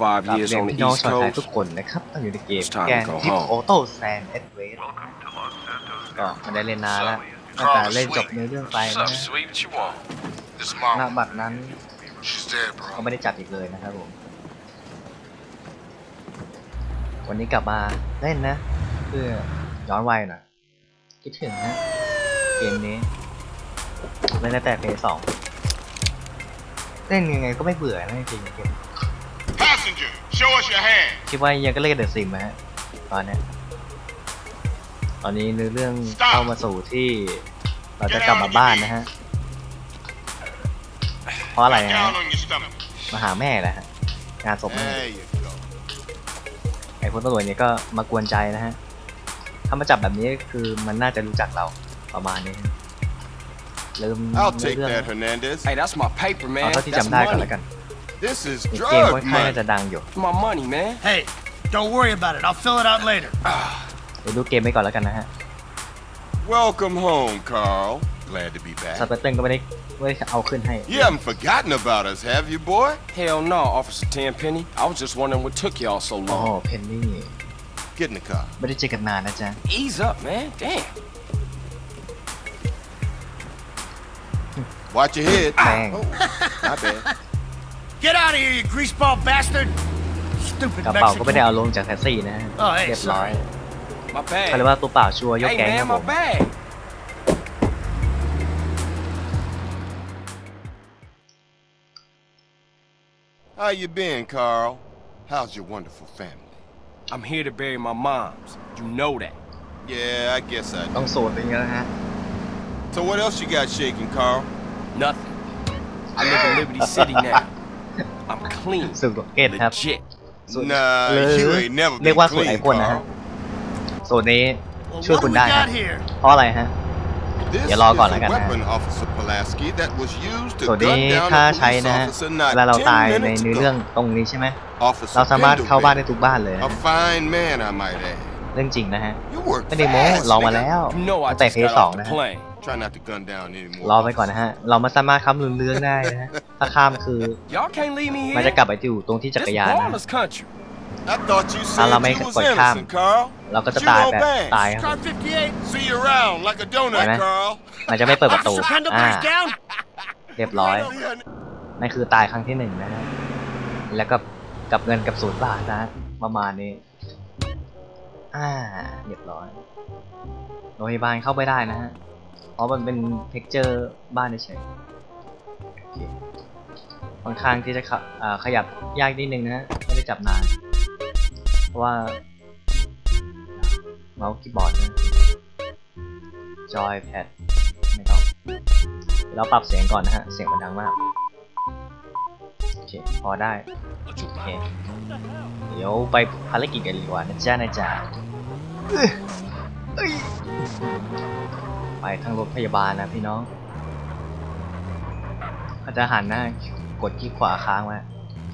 five กับ years เรียน on the พี่น้อง East ชาวไทย Coast. ทุกคนนะครับต้องอยู่ในเกม It's time to แกน go ทิป home. โอโต้แซนเอ็ดเวสก็ไมันได้เล่นนานแล้วตั้งแต่เล่นจบในเรื่องไป What's นะ up, sweet? What you want? This หน้า mama, บัตรนั้น she's dead, ก็ bro. ไม่ได้จัดอีกเลยนะครับผม วันนี้กลับมาเล่นนะ เพื่อย้อนวัยหน่อยคิดถึงนะ เกมนี้ เล่นตั้งแต่เพย์สองเล่นยังไงก็ไม่เบื่อนะจริงๆเกม Passenger, show us your hand. คิดว่ายังก็เล่นเดอะซิมฮะตอนเนี้ยตอนนี้เนื้อเรื่องเข้ามาสู่ที่เราจะกลับมาบ้านนะฮะ เพราะอะไรฮะ Down on your stomach. มาหาแม่แหละฮะงานศพแม่ There you go. ไอ้พวกตำรวจเนี่ยก็มากวนใจนะฮะ ถ้ามาจับแบบนี้คือมันน่าจะรู้จักเราประมาณนี้ฮะลืม I'll เนื้อ take เรื่อง that, Hernandez. Hey, that's my paper, เอา man. เท่าที่ That's จำได้ก่อน money. แล้วกัน This is เกมค่อน drug ข้าง money. จะดังอยู่ My money, man. Hey, don't worry about it. I'll fill it out later. เดี๋ยวดูเกมไปก่อนแล้วกันนะฮะ Welcome home, Carl. Glad to be ซับ back. ไตเติ้ลก็ไม่ได้ไม่ได้เอาขึ้นให้ You haven't forgotten about us, have you, boy? Hell no, Officer Tenpenny. I was just wondering what took y'all so โอ้ long. เพนนี่ Get in the car. ไม่ได้เจอกันนานนะจ๊ะ Ease up, man. Damn. Watch your head. Bang. Oh, my bad. Get out of here, you greaseball bastard! Stupid กระเป๋าก็ไม่ได้ Mexican. เอาลงจากแท็กซี่นะฮะ อ๋อเอ้ย เรียบร้อย My เขาเรียก bag. ว่าตัวเปล่าชัวร์ยก Hey, แก๊งค man, รับผ my ม bag. How you been, Carl? How's your wonderful family? I'm here to bury my moms. You know that. Yeah, I guess I ต้อ do. งโสดอย่างเงี้ยนะฮะ So what else you got shaking, Carl? Nothing. I live in Liberty City now. I'm clean. สูตรโรเก็ตครับ Legit. สูตร Nah, หรือ you ain't never เรียก been ว่าสูตรไอ clean, พ่นนะฮะ Carl. สูตรนี้ Well, ช่วย what คุ do ณ we ได้ฮะ got here? เพราะอะไรฮะ This is เดี๋ยวรอก่อนแล้วกัน a นะ weapon, Officer Pulaski, that was used to สูตรนี้ gun down ถ้า a ใช้ police นะฮะ officer เวลาเรา not ตาย 10ใน minutes เนื้อเรื่อง ago. ตรงนี้ใช่ไหม Officer เราสามารถเข้าบ้านได้ Pendelbury. ทุกบ้านเลยนะ A fine man, I might add. เรื่องจริงนะฮะ You work ไม่ได้โม้ fast, ลองมา nigga. แล้ว You know I ตั้งแต่ just เพย์ got สอง off นะ the ฮะ plane. Try not to gun down anymore. รอไปก่อนนะฮะ เรามาสามารถค้ำลืนเรื่องได้นะฮะ ถ้าข้ามคือ Y'all can't leave me มันจะ here. กลับไปอยู่ตรงที่จัก This รยานนะ baller's country. I thought you Ah, said la you me- was pues, innocent, Carl. เราก็จะ You ตาย go แบบ back. ตายครับ Car 58. See you around like a donut, Right, man. Carl. มันจะไม่เปิดประตู Officer อ่า Pendlebury's down. เรียบร้อย Yeah, นั่นคือตายครั้งที่หนึ่งนะฮะ แล้วก็กับเงินกับศูนย์บาทนะฮะประมาณนี้ อ่า เรียบร้อย โรงพยาบาลเข้าไม่ได้นะฮะ เพราะมันเป็นเท็กเจอร์บ้านเฉยๆโอเคค่อนข้างที่จะขะขยับยากนิดนึงนะฮะไม่ได้จับนาน เพราะว่า เมาส์คีย์บอร์ดนะจอยแพดไม่ต้องเราปรับเสียงก่อนนะฮะ เสียงมันดังมาก โอเค พอได้โอเคเดี๋ยวไปภารกิจกันดีกว่านะจ๊ะนะจ๊ะเอ้ย ไปทางรถพยาบาลนะพี่น้องเขาจะหันหน้ากดที่ขวาค้างไว้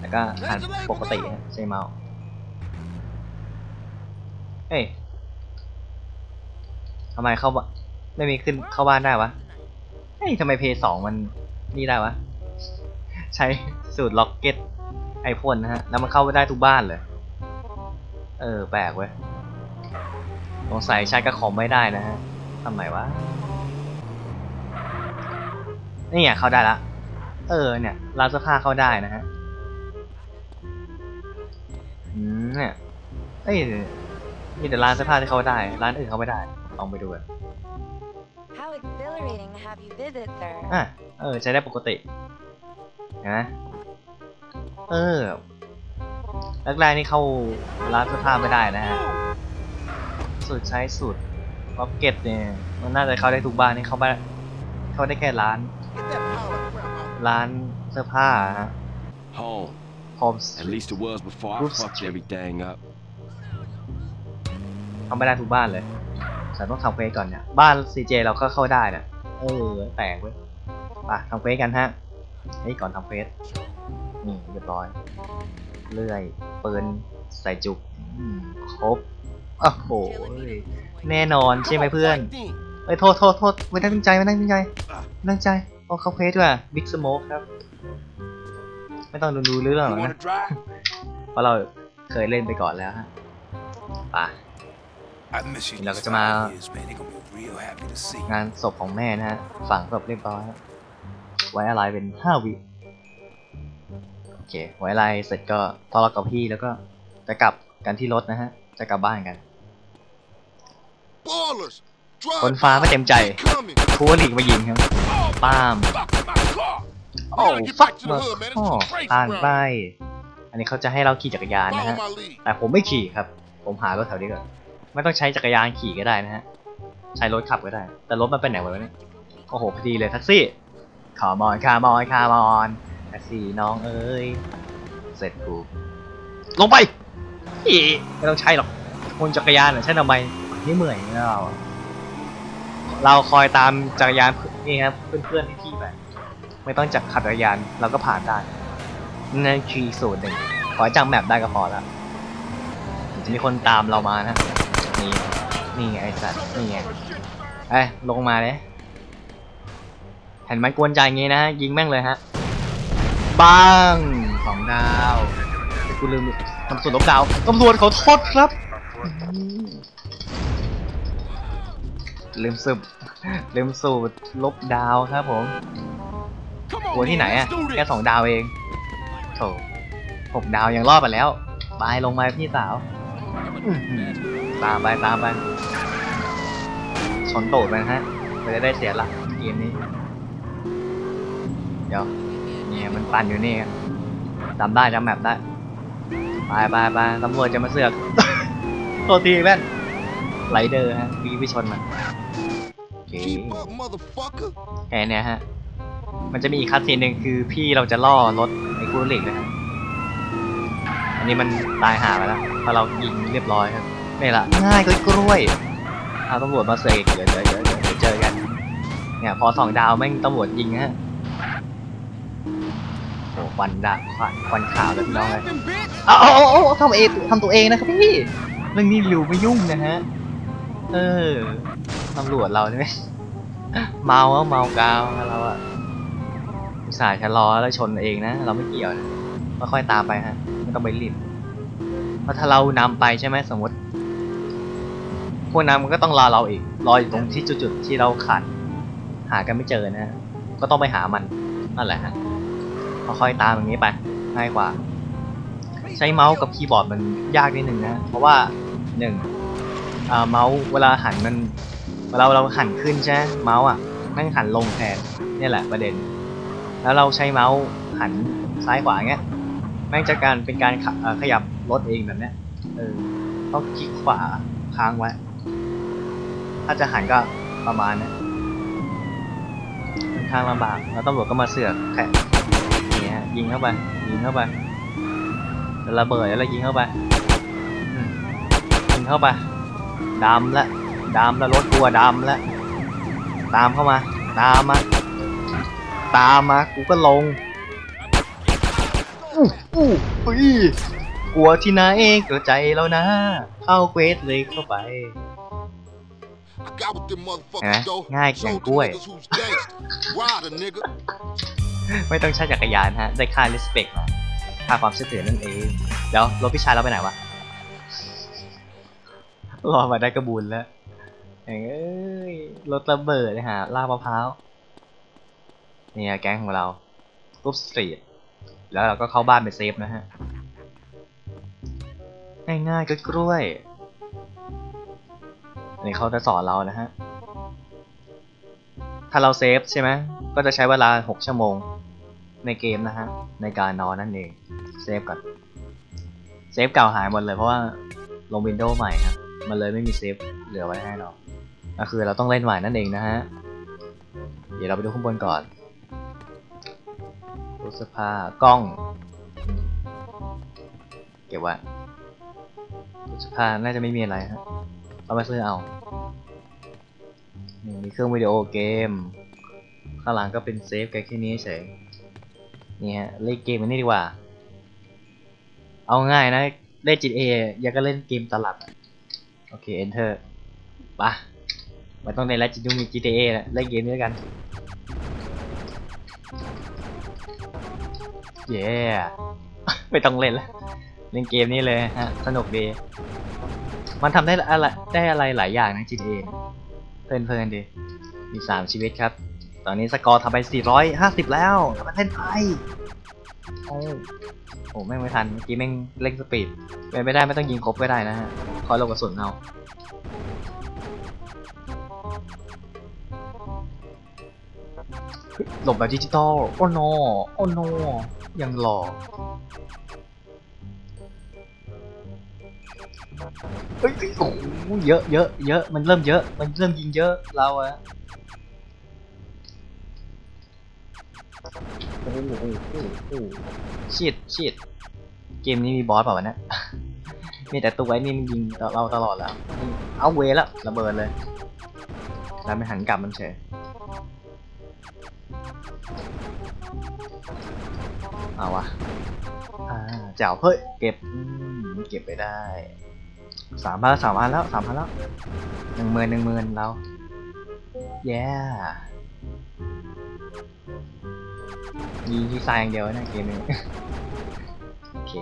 แล้วก็หันปกติใช้เมาส์เฮ้ยทำไมเข้าบ้านไม่มีขึ้นเข้าบ้านได้วะเฮ้ยทำไมเพย์สองมันนี่ได้วะ ใช้สูตรล็อกเก็ตไอพ่นนะฮะ แล้วมันเข้าไปได้ทุกบ้านเลย เออ แปลกเว้ย สงสัยใช้กระคอมไม่ได้นะฮะ ทำไมวะ นี่ไงเข้าได้ละ เออเนี่ยร้านเสื้อผ้าเข้าได้นะฮะ อืมเนี่ย เอ้ยมีแต่ร้านเสื้อผ้าที่เข้าได้ ร้านอื่นเข้าไม่ได้ ลองไปดูกัน How exhilarating to have you visit, sir. อะ เออ ใช้ได้ปกติเห็นไหมเออแรกๆนี่เข้าร้านเสื้อผ้าไม่ได้นะฮะสูตรใช้สูตร ล็อกเก็ตเนี่ยมันน่าจะเข้าได้ทุกบ้านนี่เข้าไปเข้าได้แค่ร้าน ร้านเสื้อผ้าฮะ Home. พร้อม At least it was before I Group fucked street. everything up. ทำไม่ได้ทุกบ้านเลยฉันต้องทำเควสก่อนเนี่ยบ้าน CJ เราก็เข้าได้นะเออแปลกเว้ยไปทำเควสกันฮะเฮ้ยก่อนทำเควสนี่เรียบร้อย เลื่อยปืนใส่จุกอืมครบ โอ้โหแน่นอนใช่ไหมเพื่อนเอ้ยโทษโทษโทษไม่ได้ตั้งใจไม่ได้ตั้งใจไม่ตั้งใจเอาเข้าเควสด้วยบิ๊กสโมกครับ ไม่ต้องดูดูเรื่องหรอก You นะ wanna drive? เพราะเราเคยเล่นไปก่อนแล้วฮะไป่ะ I miss you. Là these cái mà- five years, man. They're gonna be real happy to see. งานศพของแม่นะฮะฝังศพเรียบร้อยฮะไว้อะไรเป็นห้าวิโอเคไว้อะไรเสร็จก็ทะเลาะกับพี่แล้วก็จะกลับกันที่รถนะฮะจะกลับบ้านกัน Ballers! Drive คนฟ้าไม่เต็มใจ coming! คูวลิกมายิงครับป้ามโอ้ฟักมาข้อผ่านไปอันนี้เขาจะให้เราขี่จักรยานนะ Follow ฮะ my lead. แต่ผมไม่ขี่ครับ ผมหารถแถวนี้ก่อนไม่ต้องใช้จักรยานขี่ก็ได้นะฮะใช้รถขับก็ได้ แต่รถมันไปไหนวะเนี่ยโอ้โหพอดีเลยแท็กซี่ขามอนคามอนคามอนแท็กซี่น้องเอ้ยเสร็จกูลงไปอีไม่ต้องใช้หรอกคนจักรยานน่ะใช้ทำไม นี่เหนื่อยนเราเราคอยตามจักรยานนี่ครับเพื่อนๆที่ๆไปไม่ต้องจักขับจักรยานเราก็ผ่านได้นั่นคือสูตรหนึ่งขอให้จำแมปได้ก็พอแล้วจะมีคนตามเรามานะนี่นี่ไงไอสัตว์นี่ไงเอ้ลงมาเลยเห็นมันกวนใจงี้นะยิงแม่งเลยฮะบ้างสองดาวกูลืมทำส่วนลบดาวตำรวจขอโทษครับ ลืมสูบลืมสูตรลบดาวครับผม Come กลัว on, ที่ไหน man, อะ let's do แค่ this. สองดาวเองโถหกดาวยังรอดไปแล้วบายลงมาพี่สาวอื้อหือตามไปตามไปชนโตดมันฮะมันจะได้เสียหลักเกมนี้ เดี๋ยวเนี่ยมันปั่นอยู่นี่จำได้จำแมปได้ไปไปไปตำรวจจะมาเสือกโทษทีแม่นไรเดอร์ฮะวีไปชนมันโอ เค Keep up, motherfucker! แค่เนี้ยฮะ มันจะมีอีกคัสซีนหนึ่งคือพี่เราจะล่อรถไอ้กูริกนะฮะอันนี้มันตายหาไปแล้วเพราะเรายิงเรียบร้อยครับนี่แหละง่ายก็กล้วยเอาตำรวจมาเสือกอีกเดี๋ยวเดี๋ยวเดี๋ยวเดี๋ยวเจอกัน เนี่ยพอสองดาวแม่งตำรวจยิงฮะโอ้ควันดาควันควันขาวเลยพี่น้องเลย Laughing, bitch! เอาเอาเอาเอาทำเองทำตัวเองนะครับพี่ เรื่องนี้ริวไม่ยุ่งนะฮะ เออ ตำรวจเราใช่ไหมเมาอะเมากาวเราอะอุตส่าห์ชะลอแล้วชนเองนะ เราไม่เกี่ยวนะค่อยๆตามไปฮะไม่ต้องไปรีบเพราะถ้าเรานำไปใช่ไหมสมมติ พวกนั้นมันก็ต้องรอเราอีก รออยู่ตรงที่จุดๆที่เราขาดหากันไม่เจอนะฮะก็ต้องไปหามันนั่นแหละฮะค่อยๆตามอย่างนี้ไปง่ายกว่า ใช้เมาส์กับคีย์บอร์ดมันยากนิดนึงนะ เพราะว่าหนึ่งอ่าเมาส์เวลาหันมัน เวลาเราหันขึ้นใช่ไหมเมาส์อะแม่งหันลงแทนนี่แหละประเด็น แล้วเราใช้เมาส์หันซ้ายขวาเงี้ยแม่งจะการเป็นการขขยับรถเองแบบเนี้ยเออต้องคลิกขวาค้างไว้ ถ้าจะหันก็ประมาณนี้ค่อนข้างลำบากแล้วตำรวจก็มาเสือกแค่อย่างเงี้ยยิงเข้าไปยิงเข้าไประเบิดแล้วยิงเข้าไปยิงเข้าไปดำละ ดำละรถกลัวดำละตามเข้ามา ตามมา ตามมา กูก็ลงอู้อู้อุ้ยกลัวที่ไหนเกิดใจแล้วนะ เข้าเควสเลยเข้าไป I got with them Eh, motherfuckers, though. ngay Showed càng the cuối. niggas who's gangsta. Rider, nigga. ไม่ต้องใช้จักรยานฮะ ได้ค่า respect มาค่าความเชื่อถือนั่นเอง เดี๋ยวรถพี่ชายเราไปไหนวะ รอมาได้กระบุญแล้ว เอ้ยรถระเบิดเลยฮะลากมะพร้าวเนี่ยแก๊งของเรารูปสตรีทแล้วเราก็เข้าบ้านไปเซฟนะฮะ ง่ายๆก็กล้วยอันนี้เขาจะสอนเรานะฮะ ถ้าเราเซฟใช่ไหมก็จะใช้เวลา 6 ชั่วโมงในเกมนะฮะ ในการนอนนั่นเอง เซฟก่อน เซฟเก่าหายหมดเลยเพราะว่าลงวินโดว์ใหม่ครับมันเลยไม่มีเซฟเหลือไว้ให้เรา ก็คือเราต้องเล่นใหม่นั่นเองนะฮะ เดี๋ยวเราไปดูข้างบนก่อนตู้เสื้อผ้ากล้อง เก็บไว้ตู้เสื้อผ้าน่าจะไม่มีอะไรฮะเอาไปซื้อเอานี่มีเครื่องวิดีโอเกม ข้างหลังก็เป็นเซฟแค่แค่นี้เฉยนี่ฮะเล่นเกมอันนี้ดีกว่า เอาง่ายนะ เล่น GTA ยังก็เล่นเกมตลับ โอเค enter ไปะ ไม่ต้องเล่นแล้วจิยุ่งมี GTA แล้วเล่นเกมนี้ด้วยกัน เย้ไม่ต้องเล่นล้วเล่นเกมนี้เลยฮะ สนุกดี มันทำได้อะไรได้อะไรหลายอย่างนะ GTA เพลินเพลินๆดี มีสามชีวิตครับ ตอนนี้สกอร์ทำไป 450 แล้วประเทศไทยโอ้โหแม่งไม่ทัน เมื่อกี้แม่งเร่งสปีดเป็นไม่ได้ไม่ต้องยิงครบก็ได้นะฮะ คอยลงกระสุนเอา หลบแบบดิจิตอล โอ้โน โอ้โน ยังหลอเฮ้ยเฮ้ยโอ้เยอะเยอะเยอะ มันเริ่มเยอะ มันเริ่มยิงเยอะ เราอะชิดชิดเกมนี้มีบอสเปล่าวะเนี่ย มีแต่ตัวไอ้นี่มันยิงเราตลอดแล้ว เอาเวแล้วระเบิดเลยแล้วไม่หันกลับมันเฉย เอาวะอ่าเจ้าเฮ้ยเก็บอืมเก็บไปได้สามพันแล้วสามพันแล้วสามพันแล้วหนึ่งหมื่นหนึ่งหมื่นเราแย่ยิงที่ทรายอย่างเดียวนะเกมนี้โอเค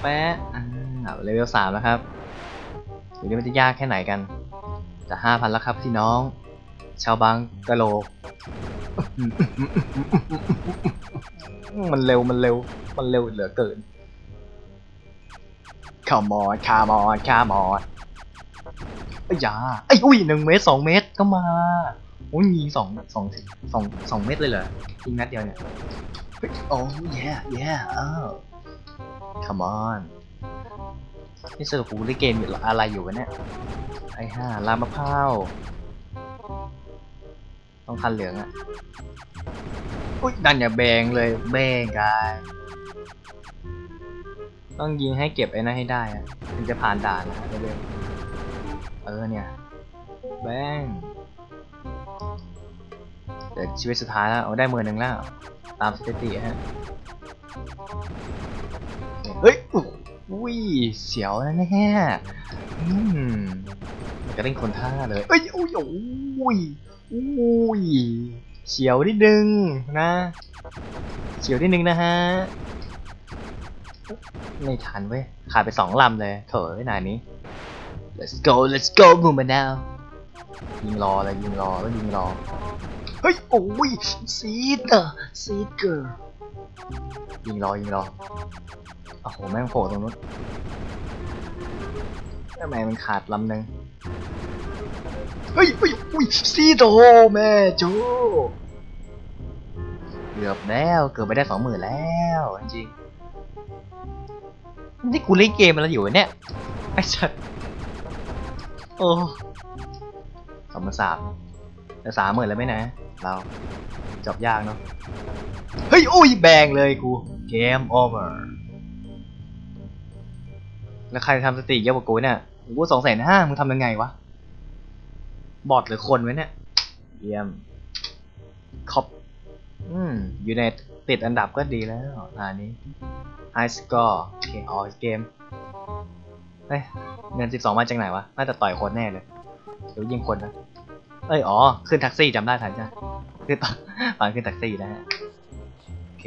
แปะอ่าเลเวลสามแล้วครับเดี๋ยวนี้มันจะยากแค่ไหนกัน จะห้าพันแล้วครับพี่น้อง ชาวบางกะโล มันเร็วมันเร็ว มันเร็วเหลือเกิน come on come on come on ไอ้ยาไอ้อุ้ยหนึ่งเมตรสองเมตรก็มาโอ้ยยิงสองสองสองสองเมตรเลยเหรอยิงนัดเดียวเนี่ยเฮ้ยโอ้ย yeah yeah อ้าว come on นี่สรุปกูเล่นเกมอยู่อะไรอยู่วะเนี่ยไอ้ห่าลามมะพร้าว ต้องคันเหลืองอะอุ้ยดันอย่าแบงเลยแบงกายต้องยิงให้เก็บไอ้นั่นให้ได้อะถึงจะผ่านด่านนะเร็วเออเนี่ยแบงเดี๋ยวชีวิตสุดท้ายแล้วเอาได้มื่นหนึ่งแล้ว ตามสถิติฮะเฮ้ยอุ้ยเสียวนะเนี่ยอืมมันก็เล่นคนท่าเลยเอ้ยอุ้ยโอ้ย อุ้ยเฉียวนิดนึงนะเฉียวนิดนึงนะฮะไม่ทันเว้ยขาดไปสองลำเลยเถอะขนาดนี้ let's go let's go บูมา now ยิงรอเลยยิงรอแล้วยิงรอ เฮ้ย โอ้ยซีดอะซีดเกิร์ยิงรอยิงรอโอ้โหแม่งโผล่ตรงนู้นทำไมมันขาดลำหนึ่ง เฮ้ยเฮ้ยอุ้ยซีโดแม่โจเกือบแล้วเกือบไปได้สองหมื่นแล้วจริงนี่กูเล่นเกมมาแล้วอยู่เนี่ยไอ้สัสโอ้สองหมื่นสามแต่สามหมื่นแล้วไหมนะ เราจบยากเนาะเฮ้ยอุ้ยแบงเลยกูเกมโอเวอร์แล้วใครทำสติเยอะกว่ากูเนี่ยกูสองแสนห้ามึงทำยังไงวะ บอทหรือคนไว้เนี่ย เยี่ยมคอปอืมอยู่ในติดอันดับก็ดีแล้วอันนี้ High Score โอเคออกเกม เฮ้ยเงิน 12 มาจากไหนวะ น่าจะต่อยคนแน่เลย เดี๋ยวยิงคนนะ เอ้ย อ๋อ ขึ้นแท็กซี่จำได้ทันใช่ไหมคือตอนตอนขึ้นแท็กซี่นะฮะ โอเค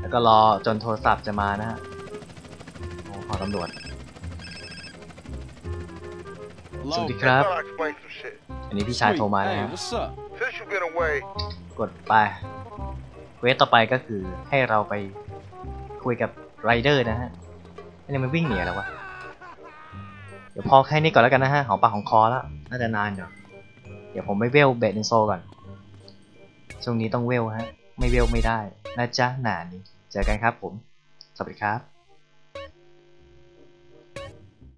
แล้วก็รอจนโทรศัพท์จะมานะฮะขอตำรวจ สวัสดีครับ Thought I'd explain some shit. อันนี้พี่ชายโทรมานะ Hey, ฮะ what's up? Since you've been away, กดไปเควสต่อไปก็คือให้เราไปคุยกับไรเดอร์นะฮะอันนี้มันวิ่งหนีแล้ววะ เดี๋ยวพอแค่นี้ก่อนแล้วกันนะฮะของปากของคอแล้วน่าจะนานเดี๋ยวเดี๋ยวผมไม่เวลเบดอินโซก่อน ช่วงนี้ต้องเวลฮะ ไม่เวลไม่ได้ นะจ๊ะหนานี้เจอกันครับผม สวัสดีครับ